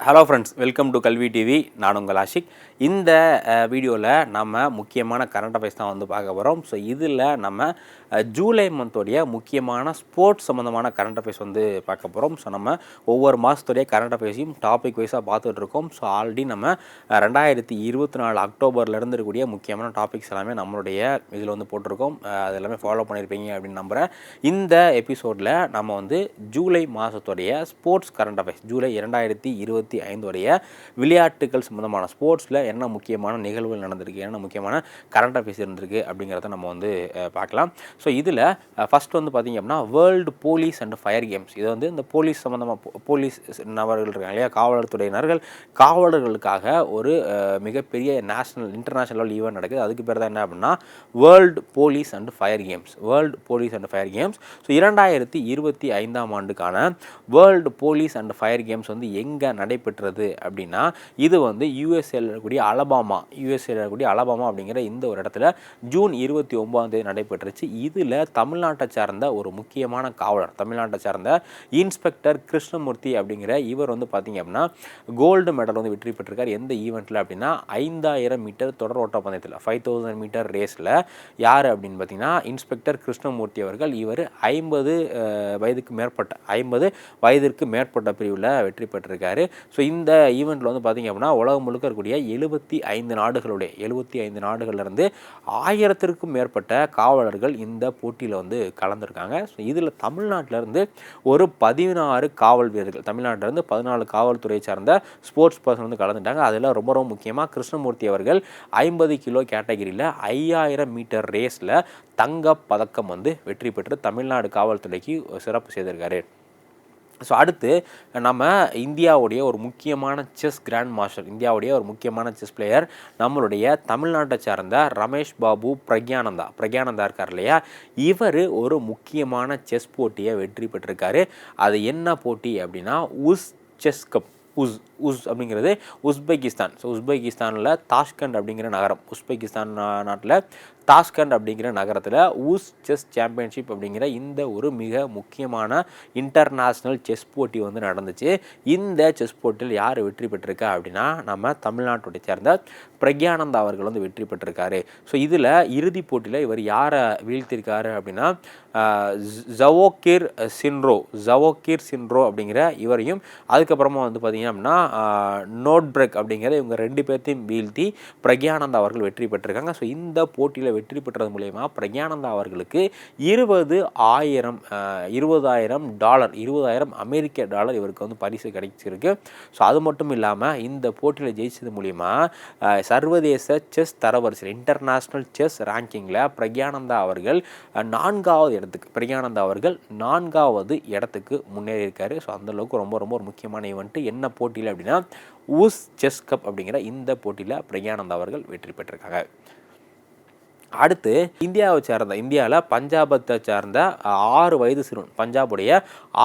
Hello friends welcome to Kalvi TV நான் உங்கள் ஆஷிக். இந்த வீடியோவில் நம்ம முக்கியமான கரண்ட் அஃபேர்ஸ் தான் வந்து பார்க்க போகிறோம் ஸோ இதில் நம்ம ஜூலை மந்தோடைய முக்கியமான ஸ்போர்ட்ஸ் சம்மந்தமான கரண்ட் அஃபேர்ஸ் வந்து பார்க்க போகிறோம் ஸோ நம்ம ஒவ்வொரு மாதத்துடைய கரண்ட் அஃபேர்ஸையும் டாபிக் வைஸாக பார்த்துட்ருக்கோம் ஸோ ஆல்ரெடி நம்ம ரெண்டாயிரத்தி இருபத்தி நாலு அக்டோபர்லேருந்து இருக்கக்கூடிய முக்கியமான டாபிக்ஸ் எல்லாமே நம்மளுடைய இதில் வந்து போட்டிருக்கோம். அது எல்லாமே ஃபாலோ பண்ணியிருப்பீங்க அப்படின்னு நம்புகிறேன் இந்த எபிசோடில் நம்ம வந்து ஜூலை மாதத்துடைய ஸ்போர்ட்ஸ் கரண்ட் அஃபேர்ஸ் ஜூலை இரண்டாயிரத்தி இருபத்தி ஐந்துடைய விளையாட்டுகள் சம்மந்தமான ஸ்போர்ட்ஸில் என்ன முக்கியமான நிகழ்வுகள் நடந்திருக்கு என்ன முக்கியமான கரண்ட் அஃபேர்ஸ் இருந்திருக்கு அப்படிங்கிறத நம்ம வந்து பார்க்கலாம். ஸோ இதில் ஃபஸ்ட் வந்து பார்த்திங்க அப்படின்னா world police and fire games இது வந்து இந்த போலீஸ் சம்மந்தமாக போலீஸ் நபர்கள் இருக்காங்க இல்லையா காவலர் துறையினர்கள் காவலர்களுக்காக ஒரு மிகப்பெரிய நேஷனல் இன்டர்நேஷனல் லெவல் ஈவெண்ட் நடக்குது. அதுக்கு பேர் தான் என்ன அப்படின்னா world police and fire games world police and fire games so இரண்டாயிரத்தி இருபத்தி ஐந்தாம் ஆண்டுக்கான world police and fire games வந்து எங்கே நடைபெற்றது அப்படின்னா இது வந்து யூஎஸ்ஏல இருக்கக்கூடிய அலபாமா யூஎஸ்ஏல இருக்கக்கூடிய அலபாமா அப்படிங்கிற இந்த ஒரு இடத்துல ஜூன் இருபத்தி ஒன்பதாம் தேதி நடைபெற்றுச்சு. இதில் தமிழ்நாட்டை சார்ந்த ஒரு முக்கியமான காவலர் தமிழ்நாட்டை சார்ந்த இன்ஸ்பெக்டர் கிருஷ்ணமூர்த்தி அப்படிங்கிற இவர் வந்து பார்த்தீங்க அப்படின்னா கோல்டு மெடல் வந்து வெற்றி பெற்றிருக்கார். எந்த ஈவெண்ட்டில் அப்படின்னா ஐந்தாயிரம் மீட்டர் தொடர் ஓட்டப்பந்தயத்தில் ஃபைவ் தௌசண்ட் மீட்டர் ரேஸில் யார் அப்படின்னு பார்த்தீங்கன்னா இன்ஸ்பெக்டர் கிருஷ்ணமூர்த்தி அவர்கள். இவர் ஐம்பது வயதுக்கு மேற்பட்ட ஐம்பது வயதிற்கு மேற்பட்ட பிரிவில் வெற்றி பெற்றிருக்காரு. ஸோ இந்த ஈவெண்ட்டில் வந்து பார்த்தீங்க அப்படின்னா உலகம் முழுக்க இருக்கக்கூடிய எழுபத்தி ஐந்து நாடுகளுடைய எழுபத்தி ஐந்து நாடுகள்லேருந்து ஆயிரத்திற்கும் மேற்பட்ட காவலர்கள் இந்த போட்டியில் வந்து கலந்துருக்காங்க. ஸோ இதில் தமிழ்நாட்டிலேருந்து ஒரு பதினாறு காவல் வீரர்கள் தமிழ்நாட்டிலேருந்து பதினாலு காவல்துறை சார்ந்த ஸ்போர்ட்ஸ் பர்சன் வந்து கலந்துட்டாங்க. அதில் ரொம்ப ரொம்ப முக்கியமாக கிருஷ்ணமூர்த்தி அவர்கள் ஐம்பது கிலோ கேட்டகிரியில் ஐயாயிரம் மீட்டர் ரேஸில் தங்க பதக்கம் வந்து வெற்றி பெற்று தமிழ்நாடு காவல்துறைக்கு சிறப்பு செய்திருக்காரு. ஸோ அடுத்து நம்ம இந்தியாவுடைய ஒரு முக்கியமான செஸ் கிராண்ட் மாஸ்டர் இந்தியாவுடைய ஒரு முக்கியமான செஸ் பிளேயர் நம்மளுடைய தமிழ்நாட்டை சார்ந்த ரமேஷ் பாபு பிரக்யானந்தா. பிரக்யானந்தா இருக்கார் இல்லையா? இவர் ஒரு முக்கியமான செஸ் போட்டியை வெற்றி பெற்றிருக்காரு. அது என்ன போட்டி அப்படின்னா உஸ் செஸ் கப் உஸ் உஸ் அப்படிங்கிறது உஸ்பெகிஸ்தான். ஸோ உஸ்பெகிஸ்தானில் தாஷ்கண்ட் அப்படிங்கிற நகரம் உஸ்பெகிஸ்தான் நாட்டில் தாஷ்கண்ட் அப்படிங்கிற நகரத்தில் ஊஸ் செஸ் சாம்பியன்ஷிப் அப்படிங்கிற இந்த ஒரு மிக முக்கியமான இன்டர்நேஷ்னல் செஸ் போட்டி வந்து நடந்துச்சு. இந்த செஸ் போட்டியில் யார் வெற்றி பெற்றிருக்கா அப்படின்னா நம்ம தமிழ்நாட்டுடைய சேர்ந்த பிரக்யானந்தா அவர்கள் வந்து வெற்றி பெற்றிருக்காரு. ஸோ இதில் இறுதிப் போட்டியில் இவர் யாரை வீழ்த்திருக்காரு அப்படின்னா ஜவோக்கிர் சின்ரோ ஜவோகிர் சின்ரோ அப்படிங்கிற இவரையும் அதுக்கப்புறமா வந்து பார்த்திங்க அப்படின்னா நோட் பிரேக் அப்படிங்கிற இவங்க ரெண்டு பேர்த்தையும் வீழ்த்தி பிரக்யானந்தா அவர்கள் வெற்றி பெற்றிருக்காங்க. ஸோ இந்த போட்டியில் வெற்றி பெற்றது மூலயமா பிரக்யானந்தா அவர்களுக்கு இருபது ஆயிரம் இருபதாயிரம் டாலர் இருபதாயிரம் அமெரிக்க டாலர் இவருக்கு வந்து பரிசு கிடைச்சிருக்கு. ஸோ அது மட்டும் இல்லாமல் இந்த போட்டியில் ஜெயிச்சது மூலிமா சர்வதேச செஸ் தரவரிசையில் இன்டர்நேஷ்னல் செஸ் ரேங்கிங்கில் பிரக்யானந்தா அவர்கள் நான்காவது இடத்துக்கு. பிரக்யானந்தா அவர்கள் நான்காவது இடத்துக்கு முன்னேறி இருக்காரு ஸோ அந்த அளவுக்கு ரொம்ப ரொம்ப ஒரு முக்கியமான ஈவெண்ட்டு என்ன போட்டியில் அப்படின்னா ஊஸ் செஸ் கப் அப்படிங்கிற இந்த போட்டியில் பிரக்யானந்தா அவர்கள் வெற்றி பெற்றிருக்காங்க. அடுத்து இந்தியாவை சேர்ந்த இந்தியாவில் பஞ்சாபத்தை சார்ந்த ஆறு வயது சிறுவன் பஞ்சாபுடைய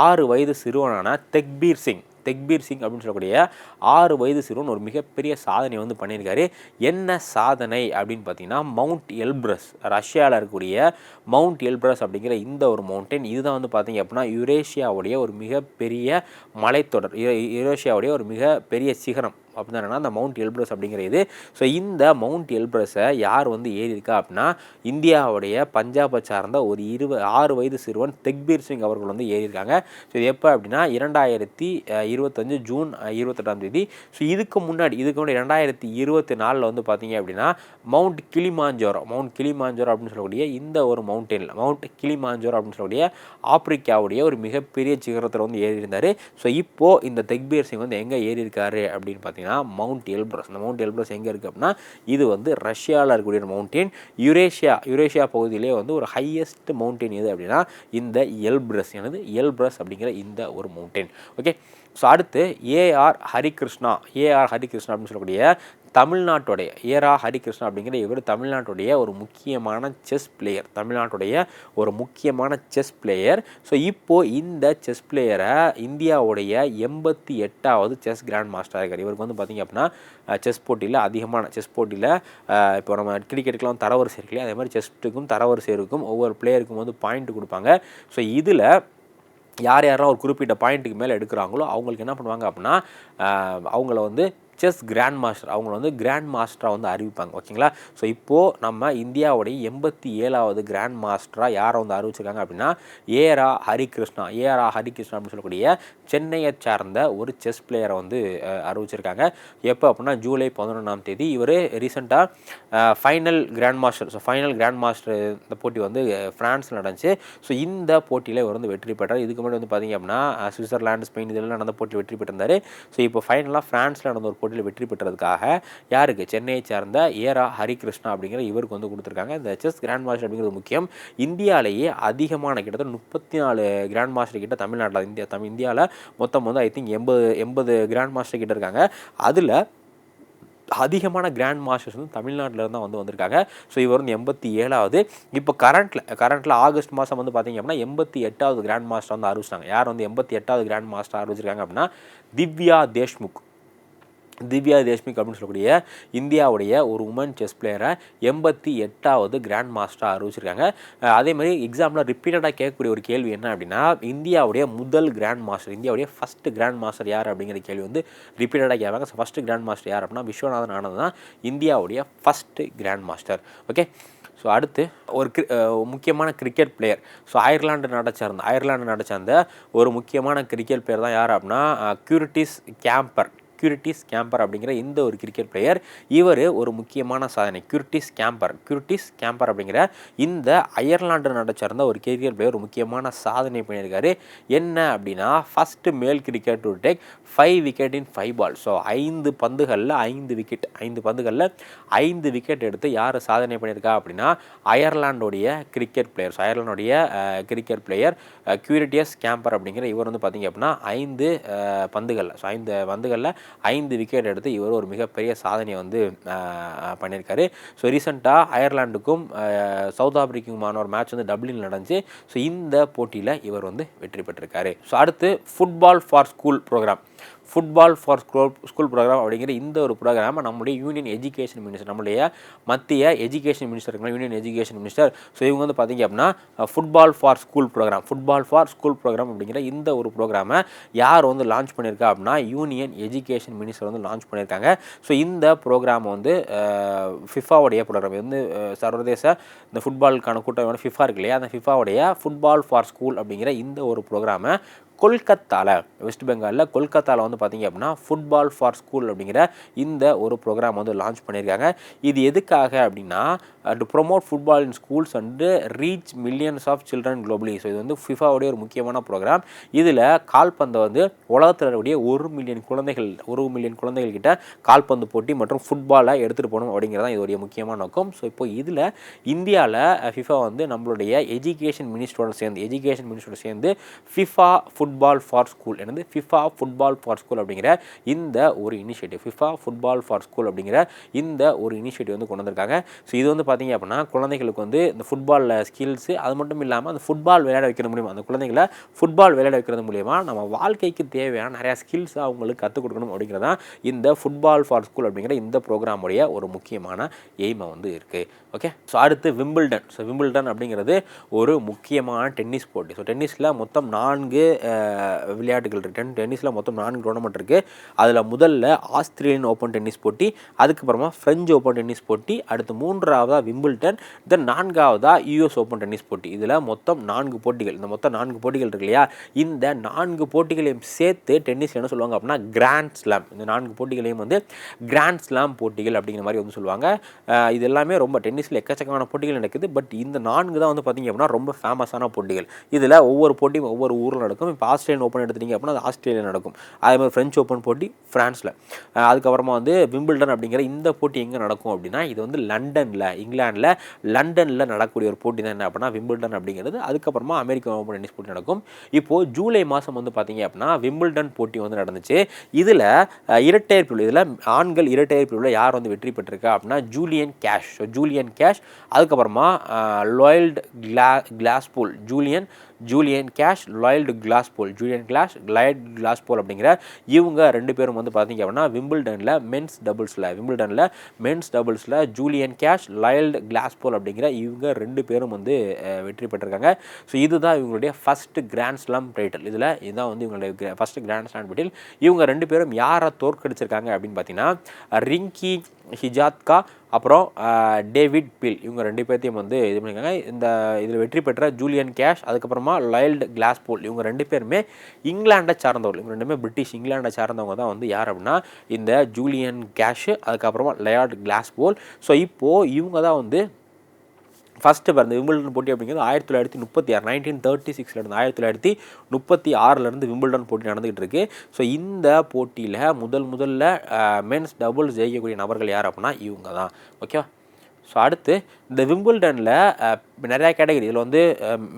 ஆறு வயது சிறுவனான தெக்பீர் சிங். தெக்பீர் சிங் அப்படின்னு சொல்லக்கூடிய ஆறு வயது சிறுவன் ஒரு மிகப்பெரிய சாதனை வந்து பண்ணியிருக்காரு. என்ன சாதனை அப்படின்னு பார்த்தீங்கன்னா மவுண்ட் எல்ப்ரஸ் ரஷ்யாவில் இருக்கக்கூடிய மவுண்ட் எல்ப்ரஸ் அப்படிங்கிற இந்த ஒரு மவுண்டைன் இதுதான் வந்து பார்த்தீங்க அப்படின்னா யுரேஷியாவுடைய ஒரு மிகப்பெரிய மலைத்தொடர் யுரேஷியாவுடைய ஒரு மிகப்பெரிய சிகரம். அப்படின்னா என்னன்னா அந்த மவுண்ட் எல்ப்ரஸ் அப்படிங்கிற இது. ஸோ இந்த மவுண்ட் எல்ப்ரஸை யார் வந்து ஏறியிருக்கா அப்படின்னா இந்தியாவுடைய பஞ்சாபை சார்ந்த ஒரு இருவ ஆறு வயது சிறுவன் தெக்பீர் சிங் அவர்கள் வந்து ஏறியிருக்காங்க. ஸோ இது எப்போ அப்படின்னா இரண்டாயிரத்தி இருபத்தஞ்சு ஜூன் இருபத்தெட்டாம் தேதி. ஸோ இதுக்கு முன்னாடி இதுக்கு முன்னாடி ரெண்டாயிரத்தி இருபத்தி நாலில் வந்து பார்த்தீங்க அப்படின்னா மவுண்ட் கிளிமாஞ்சோரோ மவுண்ட் கிளிமாஞ்சோரோ அப்படின்னு சொல்லக்கூடிய இந்த ஒரு மவுண்டெயினில் மவுண்ட் கிளிமாஞ்சோரோ அப்படின்னு சொல்லக்கூடிய ஆப்பிரிக்காவுடைய ஒரு மிகப்பெரிய சிகரத்தில் வந்து ஏறி இருந்தார் ஸோ இப்போது இந்த தெக்பீர் சிங் வந்து எங்கே ஏறியிருக்காரு அப்படின்னு பார்த்தீங்கன்னா மவுண்ட் எல்ப்ரஸ் இந்த மவுண்ட் எல்ப்ரஸ் எங்கே இருக்குது அப்படின்னா இது வந்து ரஷ்யாவில் இருக்கக்கூடிய ஒரு யுரேஷியா யுரேஷியா பகுதியிலே வந்து ஒரு ஹையஸ்ட் மவுண்டெயின் எது அப்படின்னா இந்த எல்ப்ரஸ் எனது எல்ப்ரஸ் அப்படிங்கிற இந்த ஒரு மவுண்டெயின் ஓகே ஸோ அடுத்து ஏஆர் ஹரிகிருஷ்ணா ஏஆர் ஹரிகிருஷ்ணா அப்படின்னு சொல்லக்கூடிய தமிழ்நாட்டுடைய ஏரா ஹரிகிருஷ்ணா அப்படிங்கிற இவர் தமிழ்நாட்டுடைய ஒரு முக்கியமான செஸ் பிளேயர் தமிழ்நாட்டுடைய ஒரு முக்கியமான செஸ் பிளேயர் ஸோ இப்போது இந்த செஸ் பிளேயரை இந்தியாவுடைய எண்பத்தி எட்டாவது செஸ் கிராண்ட் மாஸ்டராக இருக்கார். இவருக்கு வந்து பார்த்திங்க அப்படின்னா செஸ் போட்டியில் அதிகமான செஸ் போட்டியில் இப்போ நம்ம கிரிக்கெட்டுக்கெலாம் தரவரிசை இருக்கு இல்லையா அதே மாதிரி செஸ்ட்டுக்கும் தரவரிசை இருக்கும். ஒவ்வொரு பிளேயருக்கும் வந்து பாயிண்ட் கொடுப்பாங்க. ஸோ இதில் யார் யாரெல்லாம் ஒரு குறிப்பிட்ட பாயிண்ட்டுக்கு மேலே எடுக்கிறாங்களோ அவங்களுக்கு என்ன பண்ணுவாங்க அப்படின்னா அவங்கள வந்து செஸ் கிராண்ட் மாஸ்டர் அவங்க வந்து கிராண்ட் மாஸ்டராக வந்து அறிவிப்பாங்க. ஓகேங்களா? ஸோ இப்போது நம்ம இந்தியாவுடைய எண்பத்தி ஏழாவது கிராண்ட் மாஸ்டராக யாரை வந்து அறிவிச்சிருக்காங்க அப்படின்னா ஏரா ஹரிகிருஷ்ணா ஏரா ஹரிகிருஷ்ணா அப்படின்னு சொல்லக்கூடிய சென்னையை சார்ந்த ஒரு செஸ் பிளேயரை வந்து அறிவிச்சிருக்காங்க. எப்போ அப்படின்னா ஜூலை பதினொன்றாம் தேதி. இவர் ரீசெண்டாக final grand master so final grand master இந்த போட்டி வந்து ஃப்ரான்ஸில் நடந்துச்சு. ஸோ இந்த போட்டியில் இவர் வந்து வெற்றி பெற்றார். இதுக்கு முன்னாடி வந்து பார்த்திங்க அப்படின்னா சுவிட்சர்லாண்டு ஸ்பெயின் இதெல்லாம் நடந்த போட்டியில் வெற்றி பெற்றிருந்தார். ஸோ இப்போ ஃபைனலாக ஃப்ரான்ஸில் நடந்த ஒரு போட்டி போட்டியில் வெற்றி பெற்றதுக்காக யாருக்கு? சென்னையை சார்ந்த ஏரா ஹரிகிருஷ்ணா அப்படிங்கிற இவருக்கு வந்து கொடுத்துருக்காங்க. இந்த செஸ் கிராண்ட் மாஸ்டர் அப்படிங்கிறது முக்கியம். இந்தியாவிலேயே அதிகமான கிட்டத்தட்ட முப்பத்தி நாலு கிராண்ட் மாஸ்டர் கிட்ட தமிழ்நாட்டில் இந்தியா தமிழ் இந்தியாவில் மொத்தம் வந்து ஐ திங்க் எண்பது எண்பது கிராண்ட் மாஸ்டர் கிட்ட இருக்காங்க. அதில் அதிகமான கிராண்ட் மாஸ்டர்ஸ் வந்து தமிழ்நாட்டில் தான் வந்து வந்திருக்காங்க. ஸோ இவர் வந்து எண்பத்தி ஏழாவது. இப்போ கரண்ட்டில் கரண்ட்டில் ஆகஸ்ட் மாதம் வந்து பார்த்திங்க அப்படின்னா எண்பத்தி எட்டாவது கிராண்ட் மாஸ்டர் வந்து அறிவிச்சிட்டாங்க யார் வந்து எண்பத்தி எட்டாவது கிராண்ட் மாஸ்டர் அறிவிச்சிருக்காங்க அப்படின்னா திவ்யா தேஷ்முக். திவ்யா தேஷ்மிக் அப்படின்னு சொல்லக்கூடிய இந்தியாவுடைய ஒரு உமன் செஸ் பிளேயரை எண்பத்தி எட்டாவது கிராண்ட் மாஸ்டராக அறிவிச்சிருக்காங்க. அதே மாதிரி எக்ஸாம்பிள் ரிப்பீட்டடாக கேட்கக்கூடிய ஒரு கேள்வி என்ன அப்படின்னா இந்தியாவுடைய முதல் கிராண்ட் மாஸ்டர் இந்தியாவுடைய ஃபஸ்ட்டு கிராண்ட் மாஸ்டர் யார் அப்படிங்கிற கேள்வி வந்து ரிப்பீட்டடாக கேட்பாங்க. ஃபஸ்ட்டு கிராண்ட் மாஸ்டர் யார் அப்படின்னா விஸ்வநாதன் ஆனந்த் தான் இந்தியாவுடைய first grand master okay so அடுத்து ஒரு முக்கியமான கிரிக்கெட் பிளேயர் ஸோ அயர்லாண்டு நாட்டை சார்ந்த அயர்லாண்டு நாட்டை சார்ந்த ஒரு முக்கியமான கிரிக்கெட் பிளேயர் தான் யார் அப்படின்னா கியூரிட்டிஸ் கேம்பர் கியூரிட்டிஸ் கேம்பர் அப்படிங்கிற இந்த ஒரு கிரிக்கெட் பிளேயர் இவர் ஒரு முக்கியமான சாதனை. கியூரிட்டிஸ் கேம்பர் கியூரிட்டிஸ் கேம்பர் அப்படிங்கிற இந்த அயர்லாண்டு நாட்டை சார்ந்த ஒரு கிரிக்கெட் பிளேயர் ஒரு முக்கியமான சாதனை பண்ணியிருக்காரு. என்ன அப்படின்னா first male cricket to take five wicket in five ball so ஐந்து பந்துகளில் ஐந்து விக்கெட் ஐந்து பந்துகளில் ஐந்து விக்கெட் எடுத்து யார் சாதனை பண்ணியிருக்கா அப்படின்னா அயர்லாண்டுடைய கிரிக்கெட் பிளேயர் ஸோ அயர்லாண்டுடைய கிரிக்கெட் பிளேயர் கியூரிட்டியஸ் கேம்பர் அப்படிங்கிற இவர் வந்து பார்த்திங்க அப்படின்னா ஐந்து பந்துகளில் ஸோ ஐந்து பந்துகளில் ஐந்து விக்கெட் எடுத்து இவர் ஒரு மிகப்பெரிய சாதனையை வந்து பண்ணியிருக்காரு. ஸோ ரீசெண்டாக அயர்லாண்டுக்கும் சவுத் ஆப்பிரிக்குமான ஒரு மேட்ச் வந்து டப்ளின் நடந்துச்சு. ஸோ இந்த போட்டியில் இவர் வந்து வெற்றி பெற்றிருக்காரு. ஸோ அடுத்து football for school program football for school school program அப்படிங்கிற இந்த ஒரு ப்ரோக்ராம் நம்முடைய யூனியன் எஜுகேஷன் மினிஸ்டர் நம்முடைய மத்திய education minister union education minister so இவங்க வந்து பார்த்திங்க அப்படின்னா football for school program football for school program அப்படிங்கிற இந்த ஒரு ப்ரோக்ராமை யார் வந்து லான்ச் பண்ணியிருக்கா அப்படின்னா யூனியன் எஜுகேஷன் மினிஸ்டர் வந்து லான்ச் பண்ணியிருக்காங்க. ஸோ இந்த ப்ரோக்ராம் வந்து ஃபிஃபாவுடைய ப்ரோக்ராம் வந்து சர்வதேச இந்த ஃபுட்பாலுக்கான கூட்டம் ஃபிஃபா இருக்கு இல்லையா? அந்த ஃபிஃபாவுடைய ஃபுட்பால் ஃபார் ஸ்கூல் அப்படிங்கிற இந்த ஒரு ப்ரோக்ராமை கொல்கத்தாவில் வெஸ்ட் பெங்காலில் கொல்கத்தாவில் வந்து பார்த்திங்க அப்படின்னா ஃபுட்பால் ஃபார் ஸ்கூல் அப்படிங்கிற இந்த ஒரு ப்ரோக்ராம் வந்து லான்ச் பண்ணியிருக்காங்க இது எதுக்காக அப்படின்னா to promote football in schools and reach millions of children globally so இது வந்து ஃபிஃபாவுடைய ஒரு முக்கியமான ப்ரோக்ராம் இதில் கால்பந்தை வந்து உலகத்தில் ஒரு மில்லியன் குழந்தைகள் ஒரு மில்லியன் குழந்தைகள் கிட்ட கால்பந்து போட்டி மற்றும் ஃபுட்பாலை எடுத்துகிட்டு போகணும் அப்படிங்கிறதான் இதோடைய முக்கியமான நோக்கம். ஸோ இப்போ இதில் இந்தியாவில் ஃபிஃபா uh, வந்து நம்மளுடைய எஜுகேஷன் மினிஸ்டரோட சேர்ந்து எஜுகேஷன் மினிஸ்டரோட சேர்ந்து ஃபிஃபா ஃபுட்பால் ஃபார் ஸ்கூல் எனது ஃபிஃபா ஃபுட்பால் ஃபார் ஸ்கூல் அப்படிங்கிற இந்த ஒரு initiative FIFA football for school அப்படிங்கிற இந்த ஒரு இனிஷியேட்டிவ் வந்து கொண்டு வந்திருக்காங்க. ஸோ இது வந்து பார்த்தீங்க அப்படின்னா குழந்தைகளுக்கு வந்து இந்த ஃபுட்பாலில் ஸ்கில்ஸு அது மட்டும் இல்லாமல் அந்த ஃபுட்பால் விளையாட வைக்கிறது மூலியமாக அந்த குழந்தைகளை ஃபுட்பால் விளையாட வைக்கிறது மூலிமா நம்ம வாழ்க்கைக்கு தேவையான நிறையா ஸ்கில்ஸ் அவங்களுக்கு கற்றுக் கொடுக்கணும் அப்படிங்கிறதான் இந்த ஃபுட்பால் ஃபார் ஸ்கூல் அப்படிங்கிற இந்த ப்ரோக்ராமுடைய ஒரு முக்கியமான எய்மை வந்து இருக்குது ஓகே ஸோ அடுத்து விம்பிள்டன் ஸோ விம்பிள்டன் அப்படிங்கிறது ஒரு முக்கியமான டென்னிஸ் போட்டி. ஸோ டென்னிஸில் மொத்தம் நான்கு விளையாட்டுகள் இருக்குது டென்னிஸில் மொத்தம் நான்கு டோர்னமெண்ட் இருக்குது அதில் முதல்ல ஆஸ்திரேலியன் ஓப்பன் டென்னிஸ் போட்டி அதுக்கப்புறமா ஃப்ரெஞ்சு ஓப்பன் டென்னிஸ் போட்டி அடுத்து மூன்றாவதாக விம்பிள்டன் தென் நான்காவதாக யூஎஸ் ஓப்பன் டென்னிஸ் போட்டி. இதில் மொத்தம் நான்கு போட்டிகள். இந்த மொத்தம் நான்கு போட்டிகள் இருக்கு இல்லையா? இந்த நான்கு போட்டிகளையும் சேர்த்து டென்னிஸ் என்ன சொல்லுவாங்க அப்படின்னா கிராண்ட் ஸ்லாம் இந்த நான்கு போட்டிகளையும் வந்து கிராண்ட் ஸ்லாம் போட்டிகள் அப்படிங்கிற மாதிரி வந்து சொல்லுவாங்க. இது எல்லாமே ரொம்ப டென்னிஸில் எக்கச்சக்கமான போட்டிகள் நடக்குது. பட் இந்த நான்கு தான் வந்து பார்த்திங்க அப்படின்னா ரொம்ப ஃபேமஸான போட்டிகள். இதில் ஒவ்வொரு போட்டியும் ஒவ்வொரு ஊரில் நடக்கும். இப்போ ஆஸ்திரேலியன் ஓப்பன் எடுத்துட்டீங்க அப்படின்னா அது ஆஸ்திரேலியா நடக்கும். அதே மாதிரி ஃப்ரெஞ்ச் ஓப்பன் போட்டி ஃப்ரான்ஸில் அதுக்கப்புறமா வந்து விம்பிள்டன் அப்படிங்கிற இந்த போட்டி எங்கே நடக்கும் அப்படின்னா இது வந்து லண்டனில் இங்கிலாண்டில் லண்டனில் நடக்கக்கூடிய ஒரு போட்டி தான் என்ன அப்படின்னா விம்பிள்டன் அப்படிங்கிறது. அதுக்கப்புறமா அமெரிக்க ஓப்பன் டென்னிஸ் போட்டி நடக்கும். இப்போது ஜூலை மாதம் வந்து பார்த்தீங்க அப்படின்னா விம்பிள்டன் போட்டி வந்து நடந்துச்சு. இதில் இரட்டையர் பிரிவில் இதில் ஆண்கள் இரட்டையர் பிரிவில் யார் வந்து வெற்றி பெற்றிருக்கா அப்படின்னா Julian Cash. So Julian Cash அதுக்கப்புறமா லாயல்டு கிளா Glasspool Julian Julian Cash Lloyd Glasspool Julian Cash Lloyd Glasspool அப்படிங்கிற இவங்க ரெண்டு பேரும் வந்து பார்த்தீங்க அப்படின்னா விம்பிள்டனில் மென்ஸ் டபுள்ஸில் விம்பிள்டனில் மென்ஸ் டபுள்ஸில் Julian Cash Lloyd Glasspool அப்படிங்கிற இவங்க ரெண்டு பேரும் வந்து வெற்றி பெற்றிருக்காங்க. ஸோ இதுதான் இவங்களுடைய ஃபஸ்ட்டு கிராண்ட் ஸ்லாம் டைட்டில் இதில் இதுதான் வந்து இவங்களுடைய ஃபஸ்ட்டு கிராண்ட் ஸ்லாம் டைட்டில் இவங்க ரெண்டு பேரும் யாரை தோற்கடிச்சிருக்காங்க அப்படின்னு பார்த்தீங்கன்னா ரிங்கி ஹிஜாத்கா அப்புறம் டேவிட் பில். இவங்க ரெண்டு பேர்த்தையும் வந்து இது பண்ணியிருக்காங்க. இந்த இதில் வெற்றி பெற்ற ஜூலியன் கேஷ் அதுக்கப்புறமா லயல்டு கிளாஸ் போல் இவங்க ரெண்டு பேருமே இங்கிலாண்டை சார்ந்தவர்கள். இவங்க ரெண்டுமே பிரிட்டிஷ் இங்கிலாண்டை சார்ந்தவங்க தான் வந்து யார் அப்படின்னா இந்த ஜூலியன் கேஷு அதுக்கப்புறமா லயார்டு கிளாஸ் போல் ஸோ இப்போது இவங்க தான் வந்து ஃபஸ்ட்டு பிறந்த விம்பிள்டன் போட்டி அப்படிங்கிறது ஆயிரத்தி தொள்ளாயிரத்தி முப்பத்தி ஆறு நைன்டீன் தேர்ட்டி சிக்ஸில் இருந்து ஆயிரத்தி தொள்ளாயிரத்தி முப்பத்தி ஆறிலேருந்து விம்பிள்டன் போட்டி நடந்துகிட்டு இருக்கு. ஸோ இந்த போட்டியில் முதல் முதல்ல மென்ஸ் டபுள்ஸ் ஜெயிக்கக்கூடிய நபர்கள் யார் அப்படின்னா இவங்க தான். ஓகேவா ஸோ அடுத்து இந்த விம்பிள்டனில் நிறையா கேட்டகரி இதில் வந்து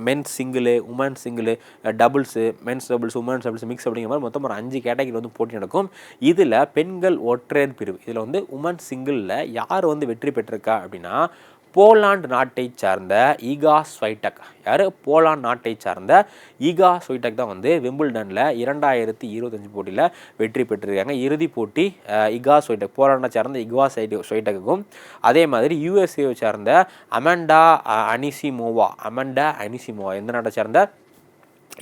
men's single women single doubles men's doubles women's doubles mix அப்படிங்கிற மாதிரி மொத்தம் ஒரு அஞ்சு கேட்டகரி வந்து போட்டி நடக்கும். இதில் பெண்கள் ஒற்றையர் பிரிவு. இதில் வந்து உமன் சிங்கிளில் யார் வந்து வெற்றி பெற்றிருக்கா அப்படின்னா போலாண்ட் நாட்டை சார்ந்த ஈகா ஸ்வைடக். யார்? போலாண்ட் நாட்டை சார்ந்த ஈகா ஸ்வைடக் தான் வந்து விம்பிள்டனில் இரண்டாயிரத்தி இருபத்தஞ்சு போட்டியில் வெற்றி பெற்றிருக்காங்க. இறுதி போட்டி இகா ஸ்வைடக் போலாண்டை சார்ந்த இகா சைடு ஸ்வைடக்குக்கும். அதே மாதிரி யூஎஸ்ஏவை சார்ந்த அமெண்டா அனிசிமோவா அமெண்டா அனிசிமோவா எந்த நாட்டை சார்ந்த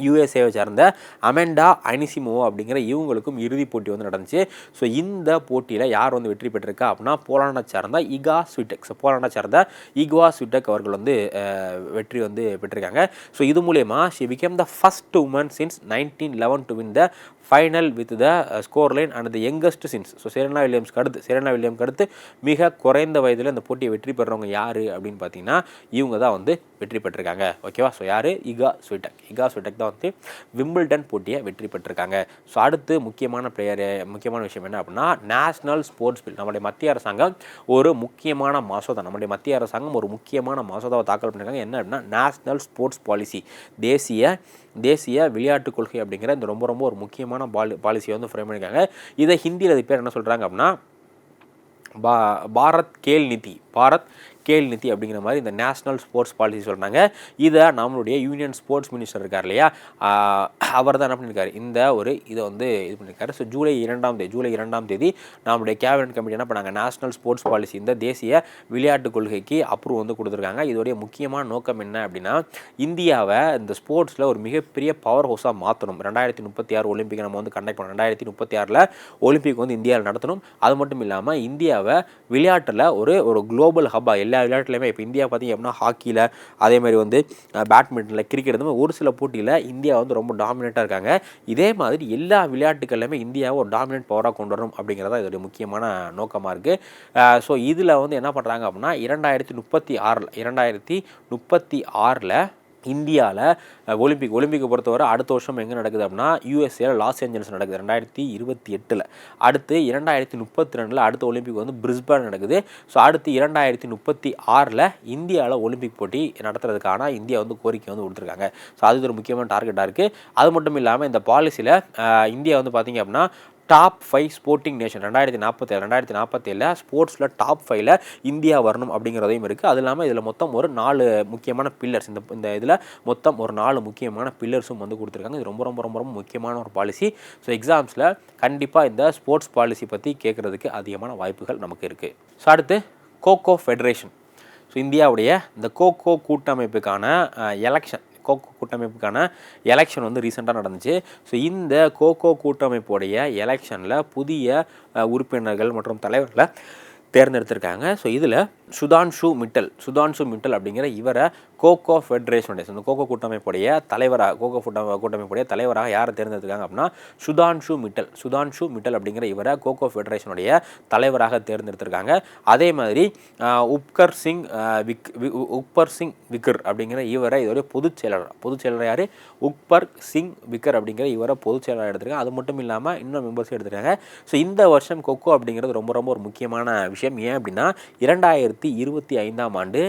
யூஎஸ்ஏவை சார்ந்த அமெண்டா அனிசிமோ அப்படிங்கிற இவங்களுக்கும் இறுதிப் போட்டி வந்து நடந்துச்சு. ஸோ இந்த போட்டியில் யார் வந்து வெற்றி பெற்றிருக்கா அப்படின்னா போலாண்டை சார்ந்த இகா ஸ்விட்டக் ஸோ போலாண்டை சார்ந்த இக்வா ஸ்விட்டக் அவர்கள் வந்து வெற்றி வந்து பெற்றிருக்காங்க. ஸோ இது மூலயமா she became the first woman since nineteen eleven to win the final with the score line and the youngest since so Serena வில்லியம்ஸ்க்கு அடுத்து செரனா வில்லியம்க்கு அடுத்து மிக குறைந்த வயதில் இந்த போட்டியை வெற்றி பெறவங்க யார் அப்படின்னு பார்த்தீங்கன்னா இவங்க தான் வந்து வெற்றி பெற்றிருக்காங்க. ஓகேவா ஸோ யார்? இகா ஸ்விட்டக் இகா ஸ்விட்டக் தான் வந்து விம்பிள்டன் போட்டியை வெற்றி பெற்றிருக்காங்க. ஸோ அடுத்து முக்கியமான பிளேயர் முக்கியமான விஷயம் என்ன அப்படின்னா நேஷ்னல் ஸ்போர்ட்ஸ் பில் நம்முடைய மத்திய அரசாங்கம் ஒரு முக்கியமான மசோதா. நம்முடைய மத்திய அரசாங்கம் ஒரு முக்கியமான மசோதாவை தாக்கல் பண்ணியிருக்காங்க. என்ன அப்படின்னா நேஷ்னல் ஸ்போர்ட்ஸ் பாலிசி தேசிய தேசிய விளையாட்டுக் கொள்கை அப்படிங்கிற இந்த ரொம்ப ரொம்ப ஒரு முக்கியமான பாலி பாலிசியை வந்து ஃப்ரேம் பண்ணியிருக்காங்க. இதை ஹிந்தியில் அது பேர் என்ன சொல்கிறாங்க அப்படின்னா பா பாரத் கேல் நிதி பாரத் கேல் நிதி அப்படிங்கிற மாதிரி இந்த நேஷனல் ஸ்போர்ட்ஸ் பாலிசி சொல்கிறாங்க இதை நம்மளுடைய யூனியன் ஸ்போர்ட்ஸ் மினிஸ்டர் இருக்கார் இல்லையா? அவர் தான் என்ன பண்ணியிருக்காரு இந்த ஒரு இதை வந்து இது பண்ணியிருக்காரு ஸோ ஜூலை இரண்டாம் தேதி ஜூலை இரண்டாம் தேதி நம்மளுடைய கேபினட் கமிட்டி என்ன பண்ணாங்க? நேஷனல் ஸ்போர்ட்ஸ் பாலிசி இந்த தேசிய விளையாட்டு கொள்கைக்கு அப்ரூவ் வந்து கொடுத்துருக்காங்க. இதோடைய முக்கியமான நோக்கம் என்ன அப்படின்னா இந்தியாவை இந்த ஸ்போர்ட்ஸில் ஒரு மிகப்பெரிய பவர் ஹவுஸாக மாற்றணும் ரெண்டாயிரத்தி முப்பத்தி ஆறு ஒலிம்பிக் நம்ம வந்து கண்டக்ட் பண்ணோம் ரெண்டாயிரத்தி முப்பத்தி ஆறில் ஒலிம்பிக் வந்து இந்தியாவில் நடத்தணும். அது மட்டும் இல்லாமல் இந்தியாவை விளையாட்டில் ஒரு ஒரு குளோபல் ஹப்பாக எல்லா விளையாட்டுலையுமே இப்போ இந்தியா பார்த்திங்க அப்படின்னா ஹாக்கியில் அதே மாதிரி வந்து பேட்மிண்டனில் கிரிக்கெட் இந்த மாதிரி ஒரு சில போட்டியில் இந்தியா வந்து ரொம்ப டாமினேட்டாக இருக்காங்க. இதே மாதிரி எல்லா விளையாட்டுகள்லையுமே இந்தியாவை ஒரு டாமினேட் பவராக கொண்டு வரணும் அப்படிங்கிறதா இதோடைய முக்கியமான நோக்கமாக இருக்குது ஸோ இதில் வந்து என்ன பண்ணுறாங்க அப்படின்னா இரண்டாயிரத்தி முப்பத்தி ஆறில் இரண்டாயிரத்தி முப்பத்தி ஆறில் இந்தியாவில் ஒலிம்பிக் ஒலிம்பிக்கை பொறுத்தவரை அடுத்த வருஷம் எங்கே நடக்குது அப்படின்னா யூஎஸ்ஏல லாஸ் ஏஞ்சல்ஸ் நடக்குது ரெண்டாயிரத்தி இருபத்தி எட்டில். அடுத்து இரண்டாயிரத்தி முப்பத்தி ரெண்டில் அடுத்த ஒலிம்பிக் வந்து பிரிஸ்பேன் நடக்குது. ஸோ அடுத்து இரண்டாயிரத்தி முப்பத்தி ஆறில் இந்தியாவில் ஒலிம்பிக் போட்டி நடத்துறதுக்கான இந்தியா வந்து கோரிக்கை வந்து கொடுத்துருக்காங்க. ஸோ அது ஒரு முக்கியமான டார்கெட்டாக இருக்குது அது மட்டும் இல்லாமல் இந்த பாலிசியில் இந்தியா வந்து பார்த்திங்க அப்படின்னா டாப் ஃபைவ் ஸ்போர்ட்டிங் நேஷன் ரெண்டாயிரத்தி நாற்பத்தேழு ரெண்டாயிரத்தி நாற்பத்தேழில் ஸ்போர்ட்ஸில் டாப் ஃபைவ்ல இந்தியா வரணும் அப்படிங்கிறதையும் இருக்குது அது இல்லாமல் இதில் மொத்தம் ஒரு நாலு முக்கியமான பில்லர்ஸ் இந்த இந்த இதில் மொத்தம் ஒரு நாலு முக்கியமான பில்லர்ஸும் வந்து கொடுத்துருக்காங்க. இது ரொம்ப ரொம்ப ரொம்ப ரொம்ப முக்கியமான ஒரு பாலிசி ஸோ எக்ஸாம்ஸில் கண்டிப்பாக இந்த ஸ்போர்ட்ஸ் பாலிசி பற்றி கேட்குறதுக்கு அதிகமான வாய்ப்புகள் நமக்கு இருக்குது ஸோ அடுத்து கோகோ ஃபெடரேஷன் ஸோ இந்தியாவுடைய இந்த கோகோ கூட்டமைப்புக்கான எலெக்ஷன் கோகோ கூட்டமைப்புக்கான எலெக்ஷன் வந்து ரீசெண்டாக நடந்துச்சு. ஸோ இந்த கோகோ கூட்டமைப்புடைய எலெக்ஷனில் புதிய உறுப்பினர்கள் மற்றும் தலைவர்களை தேர்ந்தெடுத்திருக்காங்க. ஸோ இதில் சுதான்ஷு மிட்டல் சுதான்ஷு மிட்டல் அப்படிங்கிற இவரை கோகோ ஃபெடரேஷன் இந்த கோகோ கூட்டமைப்புடைய தலைவராக கோகோ கூட்டமைப்புடைய தலைவராக யாரை தேர்ந்தெடுத்திருக்காங்க அப்படின்னா சுதான்ஷு மிட்டல் சுதான்ஷு மிட்டல் அப்படிங்கிற இவரை கோகோ ஃபெடரேஷனுடைய தலைவராக தேர்ந்தெடுத்திருக்காங்க. அதே மாதிரி உப்கர் சிங் விக் உப்பர் சிங் விக்கர் அப்படிங்கிற இவரை இதோடைய பொதுச் செயலாளர் பொதுச் செயலர் யார்? உப்பர் சிங் விக்கர் அப்படிங்கிற இவரை பொதுச் செயலாளர் எடுத்திருக்காங்க. அது மட்டும் இல்லாமல் இன்னும் மெம்பர்ஸும் எடுத்திருக்காங்க. ஸோ இந்த வருஷம் கொக்கோ அப்படிங்கிறது ரொம்ப ரொம்ப ஒரு முக்கியமான விஷயம். விஷயம் ஏன் அப்படின்னா இரண்டாயிரத்தி இருபத்தி ஐந்தாம் ஆண்டு